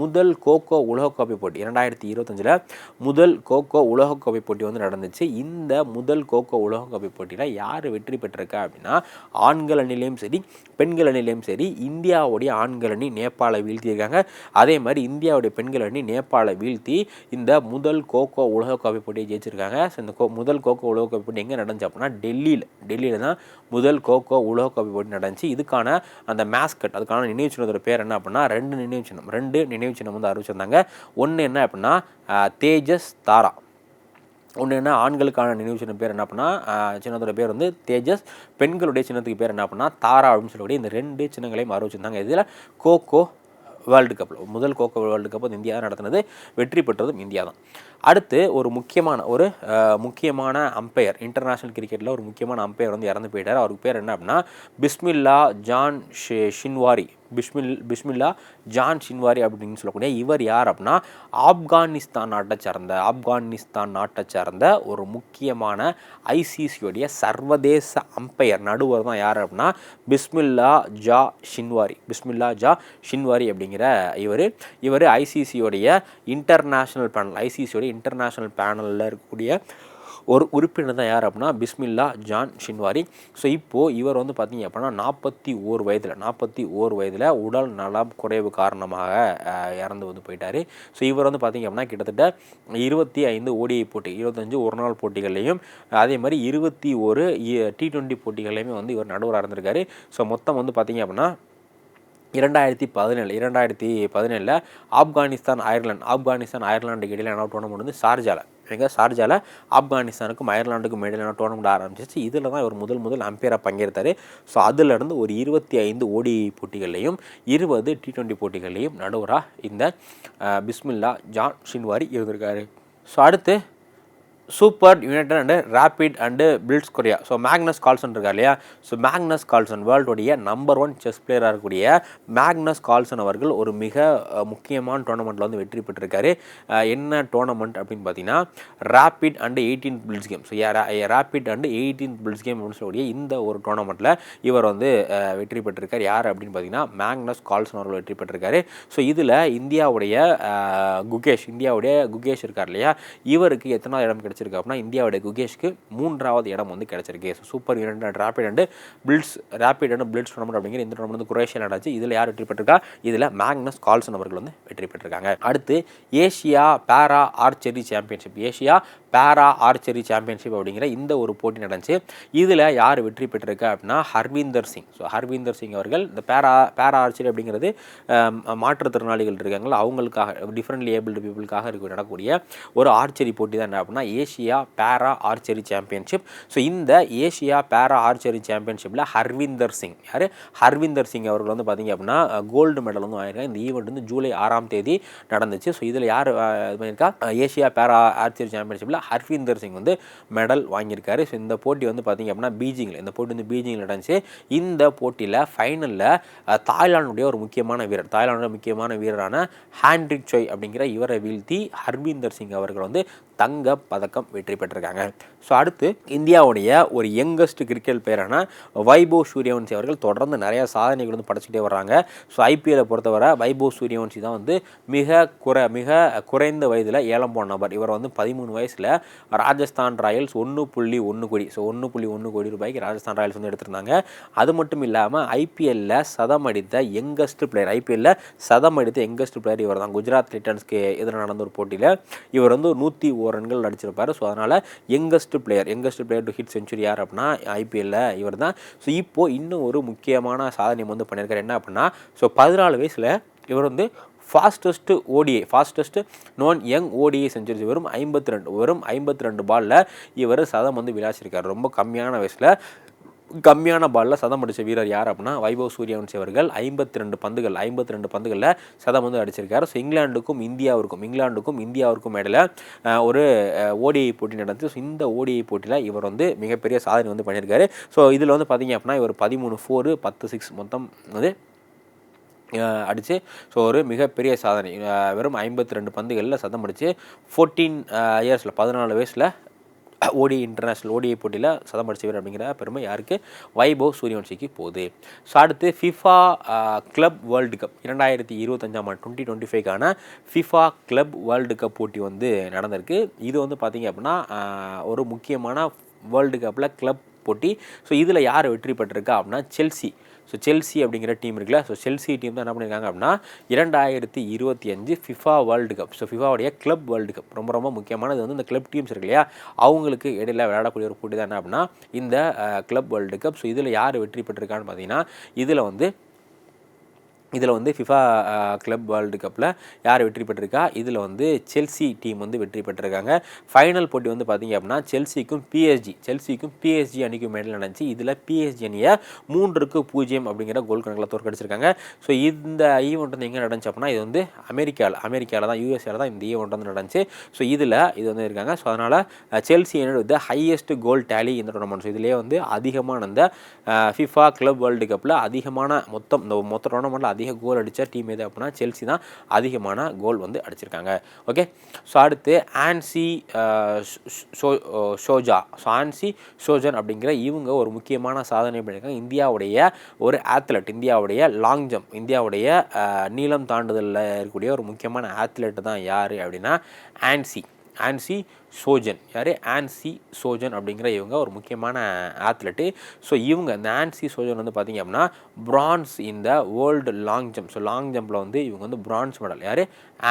முதல் கோகோ உலகக்கோப்பை போட்டி இரண்டாயிரத்தி இருபத்தஞ்சில் முதல் கோகோ உலகக்கோப்பை போட்டி வந்து நடந்துச்சு. இந்த முதல் கோகோ உலகக்கோப்பை போட்டியில் யார் வெற்றி பெற்றிருக்கா அப்படின்னா ஆண்கள் அணிலையும் சரி பெண்கள் அணிலையும் சரி இந்தியாவுடைய ஆண்கள் அணி நேபாளை வீழ்த்தியிருக்காங்க. அதே மாதிரி இந்தியாவுடைய பெண்கள் அணி நேபாளை வீழ்த்தி இந்த முதல் கோகோ உலகக்கோப்பை போட்டியை ஜெயிச்சிருக்காங்க. ஸோ இந்த கோ முதல் கோகோ உலகக்கோப்பை போட்டி எங்கே நடந்துச்சு அப்படின்னா டெல்லியில். டெல்லியில் தான் முதல் கோகோ உலகக்கோப்பை போட்டி நடந்துச்சு. இதுக்கான அந்த மேஸ்கட் அதுக்கான நினைவு சின்னத்தோட பேர் என்ன அப்படின்னா ரெண்டு நினைவு சின்னம். ரெண்டு நினைவு சின்னம் வந்து அறிவிச்சிருந்தாங்க. ஒன்று என்ன அப்படின்னா தேஜஸ் தாரா. ஒன்று என்ன ஆண்களுக்கான நினைவு சின்ன பேர் என்ன அப்படின்னா சின்னத்தோட பேர் வந்து தேஜஸ். பெண்களுடைய சின்னத்துக்கு பேர் என்ன அப்படின்னா தாரா அப்படின்னு சொல்லக்கூடிய இந்த ரெண்டு சின்னங்களையும் அறிவிச்சிருந்தாங்க. இதில் கோகோ வேர்ல்டு கப்பில் முதல் கோகோ வேர்ல்டு கப் வந்து இந்தியா நடத்தினது வெற்றி பெற்றதும் இந்தியா தான். அடுத்து ஒரு முக்கியமான ஒரு முக்கியமான அம்பையர் இன்டர்நேஷ்னல் கிரிக்கெட்டில் ஒரு முக்கியமான அம்பையர் வந்து இறந்து போயிட்டார். அவருக்கு பேர் என்ன அப்படின்னா பிஸ்மில்லா ஜான் ஷின்வாரி. பிஷ்மில் பிஷ்மில்லா ஜான் ஷின்வாரி அப்படின்னு சொல்லக்கூடிய இவர் யார் அப்படின்னா ஆப்கானிஸ்தான் நாட்டை சார்ந்த ஆப்கானிஸ்தான் நாட்டை சார்ந்த ஒரு முக்கியமான ஐசிசியோடைய சர்வதேச அம்பையர் நடுவர் தான் யார் அப்படின்னா பிஸ்மில்லா ஜா ஷின்வாரி பிஸ்மில்லா ஜா ஷின்வாரி அப்படிங்கிற இவர். இவர் ஐசிசியோடைய இன்டர்நேஷ்னல் பேனல் ஐசிசியோடைய இன்டர்நேஷ்னல் பேனலில் இருக்கக்கூடிய ஒரு உறுப்பினர் தான் யார் அப்படின்னா பிஸ்மில்லா ஜான் ஷின்வாரி. ஸோ இப்போது இவர் வந்து பார்த்திங்க அப்படின்னா நாற்பத்தி ஓர் வயதில் நாற்பத்தி ஓர் வயதில் உடல் நலம் குறைவு காரணமாக இறந்து வந்து போயிட்டார். ஸோ இவர் வந்து பார்த்திங்க அப்படின்னா கிட்டத்தட்ட இருபத்தி ஐந்து ஓடிஐ போட்டி இருபத்தஞ்சு ஒரு நாள் போட்டிகள்லையும் அதே மாதிரி இருபத்தி ஒரு டி ட்வெண்ட்டி போட்டிகள்லையுமே வந்து இவர் நடுவராக இருந்திருக்காரு. ஸோ மொத்தம் வந்து பார்த்திங்க அப்படின்னா இரண்டாயிரத்தி பதினேழு இரண்டாயிரத்தி பதினேழில் ஆப்கானிஸ்தான் அயர்லாந்து ஆப்கானிஸ்தான் அயர்லாண்டுக்கு இடையிலான டோர்னமெண்ட் வந்து ஷார்ஜால எங்கே ஷார்ஜால ஆப்கானிஸ்தானுக்கும் அயர்லாண்டுக்கும் இடையிலான டோர்னமெண்ட் ஆரம்பிச்சிச்சு. இதில் தான் இவர் முதல் முதல் அம்பையராக பங்கேற்றார். ஸோ அதிலிருந்து ஒரு இருபத்தி ஐந்து ஓடி போட்டிகள்லையும் இருபது டி ட்வெண்ட்டி போட்டிகள்லையும் நடுவராக இந்த பிஸ்மில்லா ஜான் ஷின்வாரி இருந்திருக்காரு ஸோ அடுத்து super united and rapid and blitz Korea so Magnus Carlsen இருக்கா இல்லையா ஸோ மேக்னஸ் கால்சன் வேர்ல்டுடைய நம்பர் ஒன் செஸ் பிளேயராக இருக்கக்கூடிய மேக்னஸ் கால்சன் அவர்கள் ஒரு மிக முக்கியமான டோர்னமெண்ட்டில் வந்து வெற்றி பெற்றிருக்காரு. என்ன டோர்னமெண்ட் அப்படின்னு பார்த்தீங்கன்னா rapid and eighteen blitz game so rapid and eighteen blitz game அப்படின்னு சொல்லக்கூடிய இந்த ஒரு டோர்னமெண்ட்டில் இவர் வந்து வெற்றி பெற்றிருக்கார். யார் அப்படின்னு பார்த்தீங்கன்னா மேக்னஸ் கால்சன் அவர்கள் வெற்றி பெற்றிருக்காரு. ஸோ இதில் இந்தியாவுடைய குகேஷ் இந்தியாவுடைய குகேஷ் இருக்கார் இல்லையா? இவருக்கு எத்தனாவது இடம் கிடைச்சிருக்கு அப்படின்னா இந்தியாவுடைய குகேஷ்க்கு மூன்றாவது இடம் வந்து கிடைச்சிருக்கு. So super united and rapid and blitz rapid and blitz tournament அப்படிங்கிற இந்த டோர்னமெண்ட் வந்து குரேஷியா நடந்துச்சு. இதில் யார் வெற்றி பெற்றிருக்கா? இதில் மேக்னஸ் கால்சன் அவர்கள் வந்து வெற்றி பெற்றிருக்காங்க. அடுத்து Asia para archery championship Asia para archery championship அப்படிங்கிற இந்த ஒரு போட்டி நடந்துச்சு. இதில் யார் வெற்றி பெற்றிருக்கா அப்படின்னா ஹர்வீந்தர் சிங். ஸோ ஹர்வீந்தர் சிங் அவர்கள் இந்த பேரா பேரா ஆர்ச்சரி அப்படிங்கிறது மாற்றுத்திறனாளிகள் இருக்காங்களோ அவங்களுக்காக டிஃப்ரெண்ட்லி ஏபிள்டு பீப்புளுக்காக இருக்க நடக்கக்கூடிய ஒரு ஆர்ச்சரி போட்டி தான் என்ன அப்படின்னா Asia para archery championship so இந்த ஏஷியா பேரா ஆர்ச்சரி சாம்பியன்ஷிப்பில் ஹர்விந்தர் சிங். யார்? ஹர்விந்தர் சிங் அவர்கள் வந்து பார்த்தீங்க அப்படின்னா கோல்டு மெடல் வந்து வாங்கியிருக்காங்க இந்த ஈவெண்ட் வந்து ஜூலை ஆறாம் தேதி நடந்துச்சு. ஸோ இதில் யார் இது பண்ணியிருக்கா? ஏஷியா பேரா ஆர்ச்சரி சாம்பியன்ஷிப்பில் ஹர்விந்தர் சிங் வந்து மெடல் வாங்கியிருக்காரு. ஸோ இந்த போட்டி வந்து பார்த்தீங்க அப்படின்னா பீஜிங்கில் இந்த போட்டி வந்து பீஜிங்கில் நடந்துச்சு. இந்த போட்டியில் ஃபைனலில் தாய்லாண்டுடைய ஒரு முக்கியமான வீரர் தாய்லாண்டுடைய முக்கியமான வீரரான ஹேண்ட்ரிக் சொய் அப்படிங்கிற இவரை வீழ்த்தி ஹர்பீந்தர் சிங் அவர்கள் வந்து தங்க பதக்கம் வெற்றி பெற்றிருக்காங்க. ஸோ அடுத்து இந்தியாவுடைய ஒரு யங்கஸ்ட் கிரிக்கெட் பிளேயரான வைபோ சூரியவன்சி அவர்கள் தொடர்ந்து நிறைய சாதனைகள் வந்து படைச்சிட்டே வர்றாங்க. ஸோ ஐபிஎல்லை பொறுத்தவரை வைபோ சூரியவன்சி தான் வந்து மிக குறை மிக குறைந்த வயதில் ஏலம் போன நபர். இவர் வந்து பதிமூணு வயசில் ராஜஸ்தான் ராயல்ஸ் ஒன்று புள்ளி ஒன்று கோடி ஸோ ஒன்று புள்ளி ஒன்று கோடி ரூபாய்க்கு ராஜஸ்தான் ராயல்ஸ் வந்து எடுத்திருந்தாங்க. அது மட்டும் இல்லாமல் ஐபிஎல்லில் சதம் அடித்த யங்கஸ்ட் பிளேயர் ஐபிஎல்லில் சதம் அடித்த யங்கஸ்ட் பிளேயர் இவர் தான் குஜராத் ரிட்டர்ன்ஸ்க்கு எதிராக நடந்த ஒரு போட்டியில் இவர் வந்து நூற்றி ஓர் ரன்கள் அடிச்சிருப்பார் ஸோ அதனால் youngest player youngest player to hit century யார் அப்படின்னா ஐபிஎல்ல இவர் தான். ஸோ இப்போது இன்னும் ஒரு முக்கியமான சாதனை வந்து பண்ணியிருக்காரு. என்ன அப்படின்னா ஸோ பதினாலு வயசில் இவர் வந்து fastest ODI fastest known young ODI century வெறும் ஐம்பத்தி ரெண்டு வெறும் ஐம்பத்தி ரெண்டு பாலில் இவர் சதம் வந்து விளாசிருக்காரு. ரொம்ப கம்மியான வயசில் கம்மியான பாலில் சதம் அடித்த வீரர் யார் அப்படின்னா வைபவ் சூரியவன்சி அவர்கள். ஐம்பத்தி ரெண்டு பந்துகள் ஐம்பத்தி ரெண்டு பந்துகளில் சதம் வந்து அடிச்சிருக்காரு. ஸோ இங்கிலாண்டுக்கும் இந்தியாவிற்கும் இங்கிலாந்துக்கும் இந்தியாவிற்கும் இடையில ஒரு ஓடிஐ போட்டி நடந்துச்சு ஸோ இந்த ஓடிஐ போட்டியில் இவர் வந்து மிகப்பெரிய சாதனை வந்து பண்ணியிருக்காரு. ஸோ இதில் வந்து பார்த்தீங்க அப்படின்னா இவர் பதிமூணு ஃபோரு பத்து சிக்ஸ் மொத்தம் வந்து அடித்து ஸோ ஒரு மிகப்பெரிய சாதனை. வெறும் ஐம்பத்தி ரெண்டு பந்துகளில் சதம் அடித்து ஃபோர்டீன் இயர்ஸில் பதினாலு வயசில் ஓடி இன்டர்நேஷ்னல் ஓடிஐ போட்டியில் சதம் அடிச்ச வீரர் அப்படிங்கிற பெருமை யாருக்கு? வைபவ் சூரியவன்ஷிக்கு போகுது. ஸோ அடுத்து ஃபிஃபா கிளப் வேர்ல்டு கப் இரண்டாயிரத்தி இருபத்தஞ்சாம் ஆண்டு டுவெண்ட்டி டுவெண்ட்டி ஃபைவ்க்கான ஃபிஃபா கிளப் வேர்ல்டு கப் போட்டி வந்து நடந்திருக்கு. இது வந்து பார்த்திங்க அப்படின்னா ஒரு முக்கியமான வேர்ல்டு கப்பில் கிளப் போட்டி. ஸோ இதில் யார் வெற்றி பெற்றிருக்கா அப்படின்னா செல்சி ஸோ செல்சி அப்படிங்கிற டீம் இருக்குல்ல. ஸோ செல்சி டீம் தான் என்ன பண்ணியிருக்காங்க அப்படின்னா இரண்டாயிரத்தி இருபத்தி அஞ்சு ஃபிஃபா வேர்ல்டு கப் ஸோ ஃபிஃபாவுடைய கிளப் வேர்ல்டு கப் ரொம்ப ரொம்ப முக்கியமானது வந்து இந்த கிளப் டீம்ஸ் இருக்கு இல்லையா? அவங்களுக்கு இடையில விளையாடக்கூடிய ஒரு போட்டி தான் என்ன அப்படின்னா இந்த கிளப் வேர்ல்டு கப் ஸோ இதில் யார் வெற்றி பெற்றிருக்கான்னு பார்த்தீங்கன்னா இதில் வந்து இதில் வந்து ஃபிஃபா கிளப் வேர்ல்டு கப்பில் யார் வெற்றி பெற்றிருக்கா? இதில் வந்து செல்சி டீம் வந்து வெற்றி பெற்றிருக்காங்க. ஃபைனல் போட்டி வந்து பார்த்தீங்க அப்படின்னா செல்சிக்கும் பிஎஸ்ஜி செல்சிக்கும் பிஎஸ்ஜி அணிக்கும் மேடல் நடந்துச்சு. இதில் பிஎஸ்ஜி அணியை மூன்றுக்கு பூஜ்ஜியம் அப்படிங்கிற கோல் கணக்கில் தோற்கடிச்சிருக்காங்க. ஸோ இந்த ஈவெண்ட் வந்து எங்கே நடந்துச்சு அப்படின்னா இது வந்து அமெரிக்காவில் அமெரிக்காவில் தான் யூஎஸ்ஏல தான் இந்த ஈவெண்ட் வந்து நடந்துச்சு. ஸோ இதில் இது வந்து இருக்காங்க. ஸோ அதனால் செல்சி அணியோட வித் ஹையஸ்ட் கோல் டேலி இந்த டோர்னமெண்ட் ஸோ இதுலேயே வந்து அதிகமான இந்த ஃபிஃபா கிளப் வேர்ல்டு கப்பில் அதிகமான மொத்தம் இந்த மொத்த டோர்னமெண்ட்டில் அதிக கோல் அடித்த டீம் எது அப்படின்னா செல்சி தான் அதிகமான கோல் வந்து அடிச்சிருக்காங்க. ஓகே ஸோ அடுத்து ஆன்சி ஷோஜா. ஸோ ஆன்சி ஷோஜன் அப்படிங்கிற இவங்க ஒரு முக்கியமான சாதனை பண்ணியிருக்காங்க. இந்தியாவுடைய ஒரு ஆத்லெட் இந்தியாவுடைய லாங் ஜம்ப் இந்தியாவுடைய நீளம் தாண்டுதலில் இருக்கக்கூடிய ஒரு முக்கியமான ஆத்லெட் தான் யார் அப்படின்னா ஆன்சி ஆன்சி சோஜன். யார்? ஆன்சி சோஜன் அப்படிங்கிற இவங்க ஒரு முக்கியமான ஆத்லெட்டு ஸோ இவங்க இந்த ஆன்சி சோஜன் வந்து பார்த்திங்க அப்படின்னா பிரான்ஸ் இந்த world long jump so long ஜம்பில் வந்து இவங்க வந்து பிரான்ஸ் மெடல் யார்?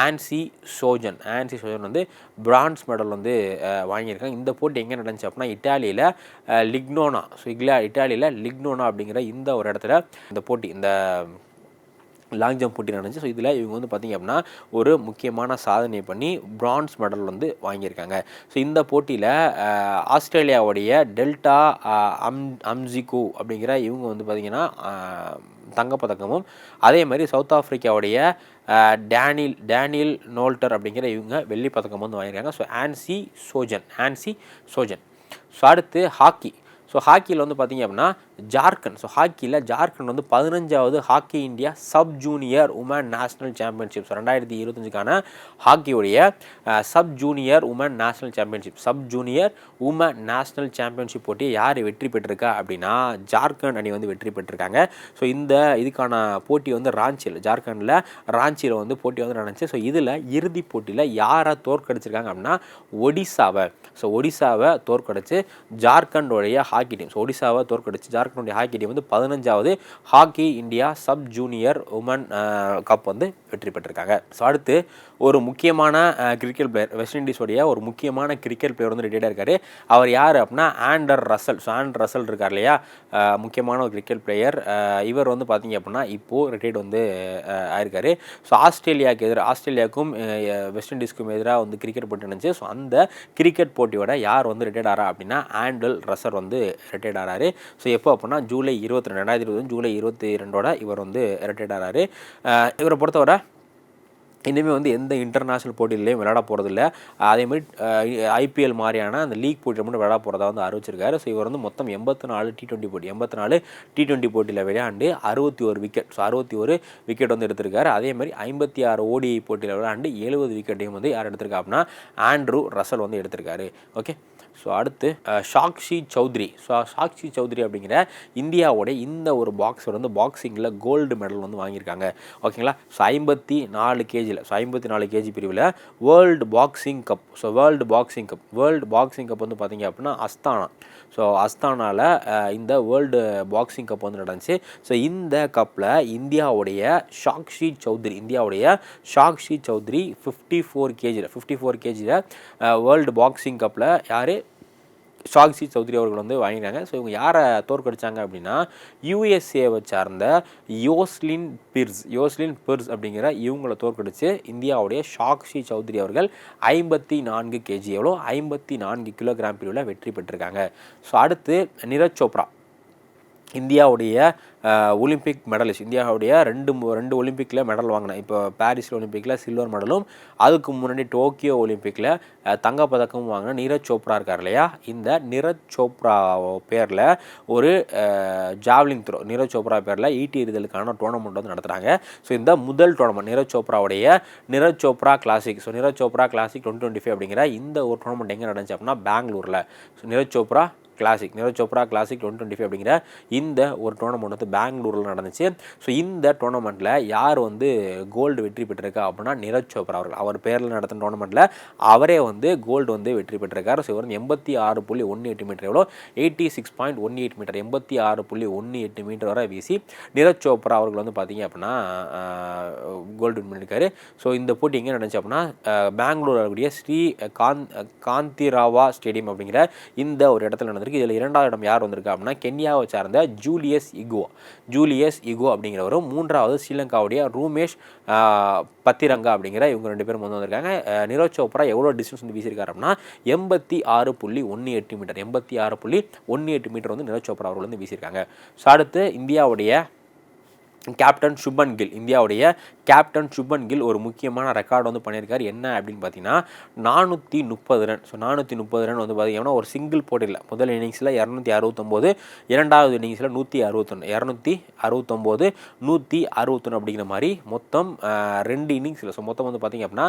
ஆன்சி சோஜன். ஆன்சி சோஜன் வந்து பிரான்ஸ் மெடல் வந்து வாங்கியிருக்காங்க. இந்த போட்டி எங்கே நடந்துச்சு அப்படின்னா இட்டாலியில் லிக்னோனா. ஸோ இக்லா இட்டாலியில் லிக்னோனா அப்படிங்கிற இந்த ஒரு இடத்துல இந்த போட்டி இந்த லாங் ஜம்ப் போட்டி நடந்துச்சு. ஸோ இதில் இவங்க வந்து பார்த்திங்க அப்படின்னா ஒரு முக்கியமான சாதனை பண்ணி பிரான்ஸ் மெடல் வந்து வாங்கியிருக்காங்க. ஸோ இந்த போட்டியில் ஆஸ்திரேலியாவுடைய டெல்டா அம் அம்ஜிகோ அப்படிங்கிற இவங்க வந்து பார்த்திங்கன்னா தங்கப்பதக்கமும் அதே மாதிரி சவுத் ஆஃப்ரிக்காவுடைய டேனியல் டேனில் டேனியல் நோல்டர் அப்படிங்கிற இவங்க வெள்ளி பதக்கம் வந்து வாங்கியிருக்காங்க. ஸோ ஆன்சி சோஜன் ஆன்சி சோஜன். ஸோ அடுத்து ஹாக்கி. ஸோ ஹாக்கியில் வந்து பார்த்திங்க அப்படின்னா ஜார்க்கண்ட். ஸோ ஹாக்கியில் ஜார்க்கண்ட் வந்து பதினஞ்சாவது hockey India sub junior women national championship. So ரெண்டாயிரத்தி இருபத்தஞ்சுக்கான ஹாக்கியுடைய sub junior women national championship. Sub junior women national championship போட்டியை யார் வெற்றி பெற்றிருக்கா அப்படின்னா ஜார்க்கண்ட் அணி வந்து வெற்றி பெற்றிருக்காங்க. ஸோ இந்த இதுக்கான போட்டி வந்து ராஞ்சியில் ஜார்க்கண்டில் ராஞ்சியில் வந்து போட்டி வந்து நடந்துச்சு. ஸோ இதில் இறுதிப் போட்டியில் யாரை தோற்கடிச்சிருக்காங்க அப்படின்னா ஒடிசாவை. ஸோ ஒடிசாவை தோற்கடிச்சு ஜார்க்கண்டோடைய ஹாக்கி டீம். ஸோ ஒடிசாவை தோற்கடிச்சு ஜார்க்கண்டுடைய ஹாக்கி டீம் வந்து பதினஞ்சாவது hockey India sub junior women cup வந்து வெற்றி பெற்றிருக்காங்க. ஸோ அடுத்து ஒரு முக்கியமான கிரிக்கெட் பிளேயர் வெஸ்ட் இண்டீஸோடைய ஒரு முக்கியமான கிரிக்கெட் பிளேயர் வந்து ரிட்டையர்டாக இருக்கார். அவர் யார் அப்படின்னா ஆண்டர் ரசல் ஸோ ஆண்டர் ரசல் இருக்கார் இல்லையா? முக்கியமான ஒரு கிரிக்கெட் பிளேயர் இவர் வந்து பார்த்தீங்க அப்படின்னா இப்போது ரிட்டையர்ட் வந்து ஆயிருக்காரு. ஸோ ஆஸ்திரேலியாவுக்கு எதிராக ஆஸ்திரேலியாவுக்கும் வெஸ்ட் இண்டீஸ்க்கும் எதிராக வந்து கிரிக்கெட் போட்டி நடந்துச்சு. ஸோ அந்த கிரிக்கெட் போட்டியோட யார் வந்து ரிட்டையர்ட் ஆறா அப்படின்னா ஆண்டல் ரசர் வந்து ரிட்டையர்ட் ஆறாரு. ஸோ எப்போ அப்படின்னா ஜூலை இருபத்தி ரெண்டாயிரத்தி இருபது ஜூலை இருபத்தி ரெண்டோட இவர் வந்து ரிட்டையர்ட் ஆறாரு. இவரை பொறுத்தவரை இனிமேல் வந்து எந்த இன்டர்நேஷ்னல் போட்டியிலையும் விளையாட போகிறதில்ல அதே மாதிரி ஐபிஎல் மாதிரியான அந்த லீக் போட்டியில் மட்டும் விளையாட போகிறதா வந்து அறிவிச்சிருக்காரு. ஸோ இவர் வந்து மொத்தம் எண்பத்தி நாலு டி டுவெண்ட்டி போட்டி எண்பத்தி நாலு டி டுவெண்ட்டி போட்டியில் விளையாண்டு அறுபத்தி ஒரு விக்கெட் ஸோ அறுபத்தி ஒரு விக்கெட் வந்து எடுத்திருக்காரு. அதே மாதிரி ஐம்பத்தி ஆறு ஓடிஐ போட்டியில் விளையாண்டு எழுபது விக்கெட்டையும் வந்து யார் எடுத்திருக்கா அப்படின்னா ஆண்ட்ரூ ரசல் வந்து எடுத்திருக்காரு. ஓகே ஸோ அடுத்து சாக்ஷி சௌத்ரி. ஸோ சாக்ஷி சௌத்ரி அப்படிங்கிற இந்தியாவோட இந்த ஒரு பாக்ஸர் வந்து பாக்ஸிங்கில் கோல்டு மெடல் வந்து வாங்கியிருக்காங்க. ஓகேங்களா ஸோ ஐம்பத்தி நாலு கேஜியில் ஸோ ஐம்பத்தி நாலு கேஜி பிரிவில் world boxing cup so world boxing cup world boxing cup வந்து பார்த்தீங்க அப்படின்னா அஸ்தானா ஸோ அஸ்தானாவில் இந்த வேர்ல்டு பாக்ஸிங் கப் வந்து நடந்துச்சு. ஸோ இந்த கப்பில் இந்தியாவுடைய சாக்ஷி சௌத்ரி இந்தியாவுடைய சாக்ஷி சௌத்ரி ஃபிஃப்டி ஃபோர் கேஜியில் ஃபிஃப்டி ஃபோர் கேஜியில் வேர்ல்டு பாக்ஸிங் கப்பில் யார்? ஷாக்சி சௌத்ரி அவர்கள் வந்து வாங்கினாங்க ஸோ இவங்க யாரை தோற்கடிச்சாங்க அப்படின்னா யூஎஸ்ஏவை சார்ந்த யோஸ்லின் பிர்ஸ் யோஸ்லின் பிர்ஸ் அப்படிங்கிற இவங்களை தோற்கடித்து இந்தியாவுடைய சாக்ஷி சௌத்ரி அவர்கள் ஐம்பத்தி நான்கு கேஜி எவ்வளோ? ஐம்பத்தி நான்கு கிலோகிராம் பிரிவில் வெற்றி பெற்றிருக்காங்க. ஸோ அடுத்து நீரஜ் சோப்ரா. இந்தியாவுடைய ஒலிம்பிக் மெடலிஸ்ட். இந்தியாவுடைய ரெண்டு ரெண்டு ஒலிம்பிக்கில் மெடல் வாங்கினேன் இப்போ பாரிஸ் ஒலிம்பிக்கில் சில்வர் மெடலும் அதுக்கு முன்னாடி டோக்கியோ ஒலிம்பிக்கில் தங்கப்பதக்கமும் வாங்கின நீரஜ் சோப்ரா இருக்கார் இல்லையா? இந்த நீரஜ் சோப்ரா பேரில் ஒரு ஜாவ்லின் த்ரோ நீரஜ் சோப்ரா பேரில் ஈட்டி எறிதலுக்கான டோர்னமெண்ட் வந்து நடத்துகிறாங்க ஸோ இந்த முதல் tournament Neeraj சோப்ராவுடைய Neeraj Chopra classic. So Neeraj Chopra classic twenty twenty five அப்படிங்கிற இந்த ஒரு டோர்னமெண்ட் எங்கே நடந்துச்சு அப்படின்னா பெங்களூரில். So Neeraj Chopra classic Neeraj Chopra classic twenty twenty five அப்படிங்கிற இந்த ஒரு டோர்னமெண்ட் வந்து பெங்களூரில் நடந்துச்சு. ஸோ இந்த டோர்னமெண்ட்டில் யார் வந்து கோல்டு வெற்றி பெற்றிருக்கா அப்படின்னா நீரஜ் சோப்ரா அவர்கள். அவர் பேரில் நடத்தின டோர்னமெண்ட்டில் அவரே வந்து கோல்டு வந்து வெற்றி பெற்றிருக்கார். ஸோ இவர் வந்து எண்பத்தி ஆறு புள்ளி ஒன்று எட்டு மீட்டர் எவ்வளோ? Eighty six point one eight metre எண்பத்தி ஆறு புள்ளி ஒன்று எட்டு மீட்டர் வரை வீசி நீரஜ் சோப்ரா அவர்கள் வந்து பார்த்தீங்க அப்படின்னா கோல்டு வின் பண்ணியிருக்காரு. ஸோ இந்த போட்டி எங்கே நடந்துச்சு அப்படின்னா பெங்களூர் இருக்கக்கூடிய ஸ்ரீ காந்த் காந்திராவா ஸ்டேடியம் அப்படிங்கிற இந்த ஒரு இடத்துல வந்திருக்கு. இதில் இரண்டாவது இடம் யார் வந்திருக்கு அப்படின்னா கென்யாவை சார்ந்த ஜூலியஸ் இகோ ஜூலியஸ் இகோ அப்படிங்கிறவரும் மூன்றாவது ஸ்ரீலங்காவுடைய ரூமேஷ் பத்திரங்கா அப்படிங்கிற இவங்க ரெண்டு பேரும் வந்து வந்திருக்காங்க. நிரோஜ் சோப்ரா எவ்வளோ டிஸ்டன்ஸ் வந்து வீசியிருக்காரு அப்படின்னா எண்பத்தி ஆறு புள்ளி ஒன்று எட்டு மீட்டர். எண்பத்தி ஆறு புள்ளி ஒன்று எட்டு மீட்டர் வந்து நிரோஜ் சோப்ரா அவர்கள் வந்து வீசியிருக்காங்க. ஸோ அடுத்து இந்தியாவுடைய கேப்டன் சுபன் கில் இந்தியாவுடைய கேப்டன் சுபன் கில் ஒரு முக்கியமான ரெக்கார்டு வந்து பண்ணியிருக்காரு. என்ன அப்படின்னு பார்த்தீங்கன்னா நானூற்றி முப்பது ரன். ஸோ நானூற்றி முப்பது ரன் வந்து பார்த்தீங்கன்னா ஒரு சிங்கிள் போட்டியில் முதல் இன்னிங்ஸில் இரநூத்தி அறுபத்தொம்போது இரண்டாவது இன்னிங்ஸில் நூற்றி அறுபத்தொன்று இரநூத்தி அறுபத்தொம்போது நூற்றி அறுபத்தொன்று அப்படிங்கிற மாதிரி மொத்தம் ரெண்டு இன்னிங்ஸில். ஸோ மொத்தம் வந்து பார்த்தீங்க அப்படின்னா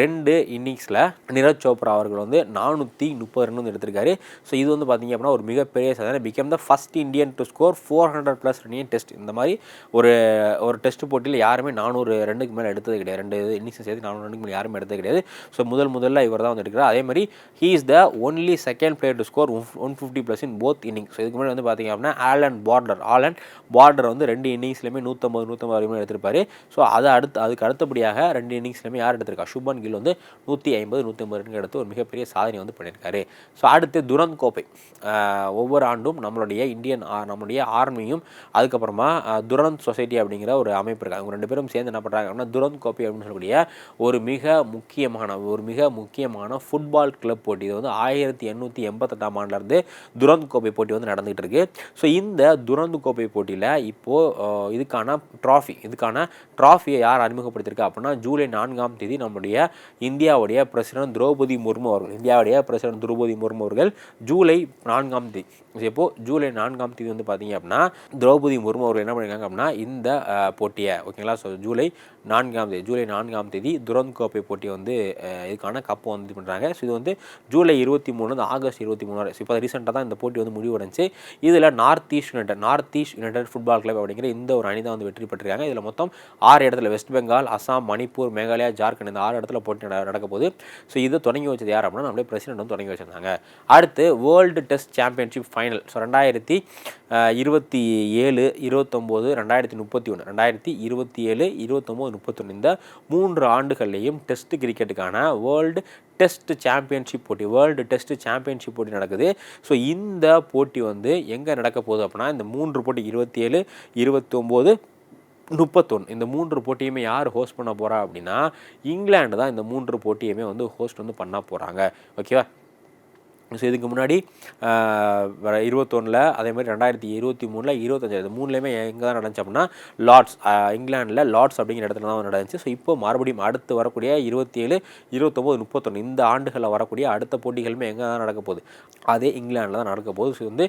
ரெண்டு இன்னிங்ஸில் நிரஜ் சோப்ரா அவர்கள் வந்து நானூற்றி முப்பது ரன் வந்து எடுத்திருக்காரு. ஸோ இது வந்து பார்த்தீங்க அப்படின்னா ஒரு மிகப்பெரிய சாதனை. Become the first Indian to score four hundred plus run in a test இந்த மாதிரி ஒரு ஒரு டெஸ்ட் போட்டியில் யாருமே நானூறு ரன்னுக்கு மேலே எடுத்தது கிடையாது. ரெண்டு இன்னிங்ஸ் சேர்த்து நானூறு ரன்னுக்கு மேலே யாருமே எடுத்தது கிடையாது. ஸோ முதல் முதல்ல இவர் தான் வந்து எடுக்கிறார். அதே மாதிரி he is the only second player to score one fifty plus in both innings so இதுக்கு முன்னாடி வந்து பார்த்தீங்க அப்படின்னா ஆலன் பார்டர் ஆலன் பார்டர் வந்து ரெண்டு இன்னிங்ஸ்லையுமே நூற்றம்பது நூற்றம்பது வரைக்கும் எடுத்திருப்பாரு. ஸோ அதை அடுத்து அதுக்கு அடுத்தபடியாக ரெண்டு இன்னிங்ஸ்லையுமே யார் எடுத்திருக்கா? சுபன் கில் வந்து நூற்றி ஐம்பது நூற்றி ஐம்பது ரன் எடுத்து ஒரு மிகப்பெரிய சாதனை வந்து பண்ணியிருக்காரு. ஸோ அடுத்து துரந்த் கோப்பை ஒவ்வொரு ஆண்டும் நம்மளுடைய இந்தியன் நம்மளுடைய ஆர்மியும் அதுக்கப்புறமா துரந்த் சொசை சொசைட்டி அப்படிங்கிற ஒரு அமைப்பு இருக்காங்க அவங்க ரெண்டு பேரும் சேர்ந்து என்ன பண்ணுறாங்க அப்படின்னா துரந்த் கோப்பை அப்படின்னு சொல்லக்கூடிய ஒரு மிக முக்கியமான ஒரு மிக முக்கியமான ஃபுட்பால் கிளப் போட்டி. இது வந்து ஆயிரத்தி எண்ணூற்றி எண்பத்தெட்டாம் ஆண்டுலேருந்து துரந்த் கோப்பை போட்டி வந்து நடந்துகிட்டு இருக்கு. ஸோ இந்த துரந்த் கோப்பை போட்டியில் இப்போது இதுக்கான ட்ராஃபி இதுக்கான ட்ராஃபியை யார் அறிமுகப்படுத்தியிருக்கா அப்படின்னா ஜூலை நான்காம் தேதி நம்முடைய இந்தியாவுடைய பிரசிடன்ட் திரௌபதி முர்மு அவர்கள் இந்தியாவுடைய பிரசிடன்ட் திரௌபதி முர்மு அவர்கள் ஜூலை நான்காம் தேதி. இப்போது ஜூலை நான்காம் தேதி வந்து பார்த்தீங்க அப்படின்னா திரௌபதி முர்மு அவர்கள் என்ன பண்ணியிருக்காங்க அப்படின்னா இந்த இந்த போட்டியை ஓகேங்களா? ஸோ ஜூலை நான்காம் தேதி ஜூலை நான்காம் தேதி துரந்த் கோப்பை போட்டியை வந்து இதுக்கான கப்பு வந்து இது பண்ணுறாங்க ஸோ இது வந்து ஜூலை இருபத்தி மூணு ஆகஸ்ட் இருபத்தி மூணு வரை. ஸோ இப்போ ரீசெண்டாக தான் இந்த போட்டி வந்து முடிவடைஞ்சு இதில் North East United North East United football club அப்படிங்கிற இந்த ஒரு அணி தான் வந்து வெற்றி பெற்றிருக்காங்க. இதில் மொத்தம் ஆறு இடத்துல வெஸ்ட் பெங்கால் அசாம் மணிப்பூர் மேகாலயா ஜார்க்கண்ட் இந்த ஆறு இடத்துல போட்டி நட- நடக்க போகுது. ஸோ இதை தொடங்கி வச்சது யார் அப்படின்னா நம்மளே பிரசிடென்ட் வந்து தொடங்கி வச்சிருந்தாங்க. அடுத்து World Test Championship final so ரெண்டாயிரத்தி இருபத்தி ஏழு இருபத்தொம்போது ரெண்டாயிரத்தி முப்பத்தி ஒன்று. ரெண்டாயிரத்தி இருபத்தி ஏழு இருபத்தொம்போது முப்பத்தொன்று. இந்த மூன்று ஆண்டுகள்லேயும் டெஸ்ட் கிரிக்கெட்டுக்கான வேர்ல்டு டெஸ்ட் சாம்பியன்ஷிப் போட்டி வேர்ல்டு டெஸ்ட் சாம்பியன்ஷிப் போட்டி நடக்குது. ஸோ இந்த போட்டி வந்து எங்கே நடக்க போகுது அப்படின்னா இந்த மூன்று போட்டி இருபத்தி ஏழு இருபத்தொம்போது முப்பத்தொன்று. இந்த மூன்று போட்டியுமே யார் ஹோஸ்ட் பண்ண போகிறா அப்படின்னா இங்கிலாண்டு தான் இந்த மூன்று போட்டியுமே வந்து ஹோஸ்ட் வந்து பண்ண போகிறாங்க ஓகேவா ஸோ இதுக்கு முன்னாடி இருபத்தொன்னில் அதே மாதிரி ரெண்டாயிரத்தி இருபத்தி மூணில் இருபத்தஞ்சாயிரத்து மூணுலேயுமே எங்கே தான் நடந்துச்சு அப்படின்னா லார்ட்ஸ் இங்கிலாண்டில் லார்ட்ஸ் அப்படிங்கிற இடத்துல தான் நடந்துச்சு. ஸோ இப்போ மறுபடியும் அடுத்து வரக்கூடிய இருபத்தி ஏழு இருபத்தொம்போது முப்பத்தொன்று இந்த ஆண்டுகளில் வரக்கூடிய அடுத்த போட்டிகளுமே எங்கே தான் நடக்க போகுது? அதே இங்கிலாண்டில் தான் நடக்க போகுது. ஸோ வந்து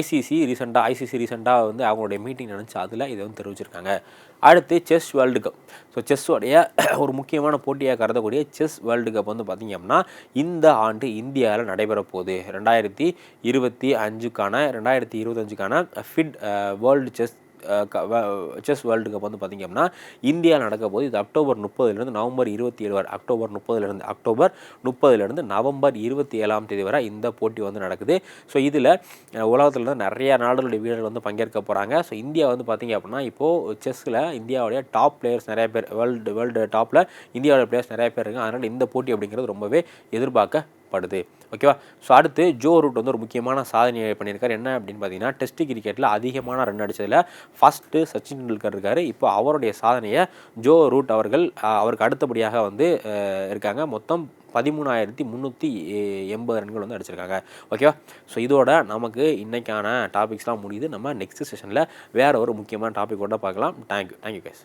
ஐசிசி ரீசெண்டாக ஐசிசி ரீசெண்டாக வந்து அவங்களுடைய மீட்டிங் நடந்துச்சு. அதில் இதை வந்து தெரிவிச்சிருக்காங்க. அடுத்து செஸ் வேர்ல்டு கப் ஸோ செஸ்ஸோடைய ஒரு முக்கியமான போட்டியாக கருதக்கூடிய செஸ் வேர்ல்டு கப் வந்து பார்த்திங்க அப்படின்னா இந்த ஆண்டு இந்தியாவில் நடைபெற போகுது. ரெண்டாயிரத்தி இருபத்தி அஞ்சுக்கான ரெண்டாயிரத்தி இருபத்தஞ்சுக்கான FIDE World chess chess World Cup வந்து பார்த்திங்க அப்படின்னா இந்தியா நடக்க போது இது அக்டோபர் முப்பதுலேருந்து நவம்பர் இருபத்தி ஏழு வரை அக்டோபர் முப்பதுலேருந்து அக்டோபர் முப்பதுலேருந்து நவம்பர் இருபத்தி ஏழாம் தேதி வரை இந்த போட்டி வந்து நடக்குது. ஸோ இதில் உலகத்தில் இருந்து நிறைய நாடுகளுடைய வீரர்கள் வந்து பங்கேற்க போகிறாங்க ஸோ இந்தியா வந்து பார்த்திங்க அப்படின்னா இப்போது செஸ்ஸில் இந்தியாவுடைய டாப் பிளேயர்ஸ் நிறைய பேர் வேர்ல்டு வேர்ல்டு டாப்பில் இந்தியாவோட பிளேயர்ஸ் நிறைய பேர் இருக்காங்க. அதனால் இந்த போட்டி அப்படிங்கிறது ரொம்பவே எதிர்பார்க்க படுது ஓகேவா ஸோ அடுத்து ஜோ ரூட் வந்து ஒரு முக்கியமான சாதனையை பண்ணியிருக்காரு. என்ன அப்படின்னு பார்த்தீங்கன்னா டெஸ்ட் கிரிக்கெட்டில் அதிகமான ரன் அடித்ததில் ஃபஸ்ட்டு சச்சின் டெண்டுல்கர் இருக்கார். இப்போ அவருடைய சாதனையை ஜோ ரூட் அவர்கள் அவருக்கு அடுத்தபடியாக வந்து இருக்காங்க. மொத்தம் பதிமூணாயிரத்தி முந்நூற்றி எண்பது ரன்கள் வந்து அடிச்சிருக்காங்க. ஓகேவா ஸோ இதோட நமக்கு இன்றைக்கான டாபிக்ஸ்லாம் முடியுது. நம்ம நெக்ஸ்ட் செஷனில் வேறு ஒரு முக்கியமான டாபிக் கூட பார்க்கலாம். Thank you thank you case